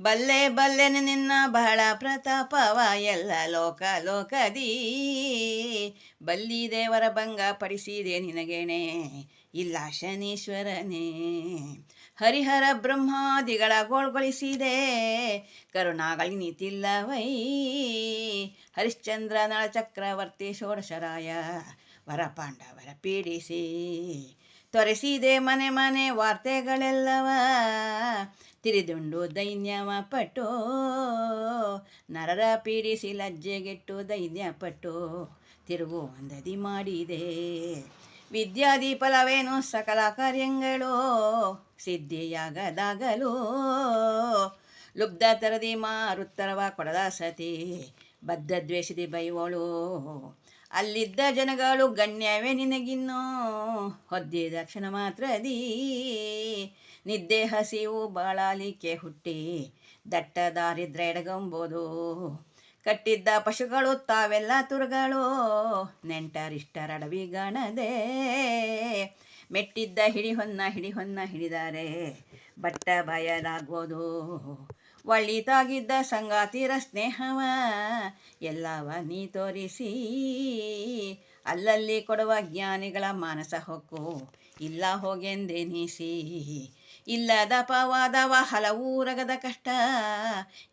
ಬಲ್ಲೆ ಬಲ್ಲೆನೆ ನಿನ್ನ ಬಹಳ ಪ್ರತಾಪವ ಎಲ್ಲ ಲೋಕ ಲೋಕದೀ. ಬಲ್ಲಿ ದೇವರ ಭಂಗ ಪಡಿಸಿದೆ ನಿನಗೇಣೆ ಇಲ್ಲ ಶನೀಶ್ವರನೇ. ಹರಿಹರ ಬ್ರಹ್ಮಾದಿಗಳ ಗೋಳ್ಗೊಳಿಸಿದೆ, ಕರುಣಾಗಳಿ ನೀತಿಲ್ಲವೈ. ಹರಿಶ್ಚಂದ್ರ ನಳ ಚಕ್ರವರ್ತಿ ಷೋಡಶರಾಯ ವರ ಪಾಂಡವರ ಪೀಡಿಸಿ. ತೊರೆಸಿದೆ ಮನೆ ಮನೆ ವಾರ್ತೆಗಳೆಲ್ಲವ ತಿರಿದುಂಡು ದೈನ್ಯವ ಪಟ್ಟು ನರರ ಪೀಡಿಸಿ ಲಜ್ಜೆಗೆಟ್ಟು ದೈನ್ಯ ಪಟ್ಟು ತಿರುಗು ಅಂದದಿ ಮಾಡಿದೆ. ವಿದ್ಯಾದಿ ಫಲವೇನು ಸಕಲ ಕಾರ್ಯಗಳು. ಸಿದ್ಧಿಯಾಗದಾಗಲು. ಲುಬ್ಧ ತರದಿ ಮಾರುತ್ತರವ ಕೊಡದ ಸತಿ ಬದ್ಧ ದ್ವೇಷದಿ ಬೈವಳು. ಅಲ್ಲಿದ್ದ ಜನಗಳು ಗಣ್ಯವೇ ನಿನಗಿನ್ನೂ. ಹೊದ್ದಿದ ಕ್ಷಣ ಮಾತ್ರದಿ. ನಿದ್ದೆ ಹಸಿವು ಬಾಳಾಲಿಕೆ ಹುಟ್ಟಿ ದಟ್ಟ ದಾರಿದ್ರೆ ಎಡಗಂಬೋದು ಕಟ್ಟಿದ್ದ ಪಶುಗಳು ತಾವೆಲ್ಲ ತುರುಗಳು ನೆಂಟರಿಷ್ಟರಡವಿಗಣದೆ ಮೆಟ್ಟಿದ್ದ ಹಿಡಿ ಹೊನ್ನ ಹಿಡಿ ಹೊನ್ನ ಹಿಡಿದಾರೆ ಬಟ್ಟ ಬಯಲಾಗ್ಬೋದು ಒಳ್ಳಿತಾಗಿದ್ದ ಸಂಗಾತಿರ ಸ್ನೇಹವ ಎಲ್ಲವ ನೀ ತೋರಿಸಿ. ಅಲ್ಲಲ್ಲಿ ಕೊಡುವ ಜ್ಞಾನಿಗಳ ಮಾನಸ ಹೊಕ್ಕು ಇಲ್ಲ ಹೋಗೆಂದೆನಿಸಿ ಇಲ್ಲದ ಪವಾದವ ಹಲವೂರಗದ ಕಷ್ಟ,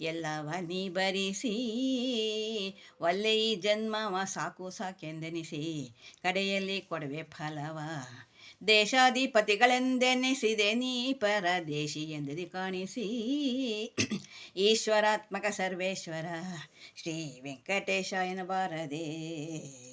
ಎಲ್ಲವ ನೀ ಬರಿಸಿ ಒಲ್ಲೆ ಈ ಜನ್ಮವ ಸಾಕು ಸಾಕೆಂದೆನಿಸಿ, ಕಡೆಯಲ್ಲಿ ಕೊಡವೆ ಫಲವ. ದೇಶಾಧಿಪತಿಗಳೆಂದೆನಿಸಿದೆ ನೀ ಪರದೇಶಿ ಎಂದದಿ ಕಾಣಿಸಿ, ಈಶ್ವರಾತ್ಮಕ ಸರ್ವೇಶ್ವರ ಶ್ರೀ ವೆಂಕಟೇಶ ಎನ್ನಬಾರದೆ.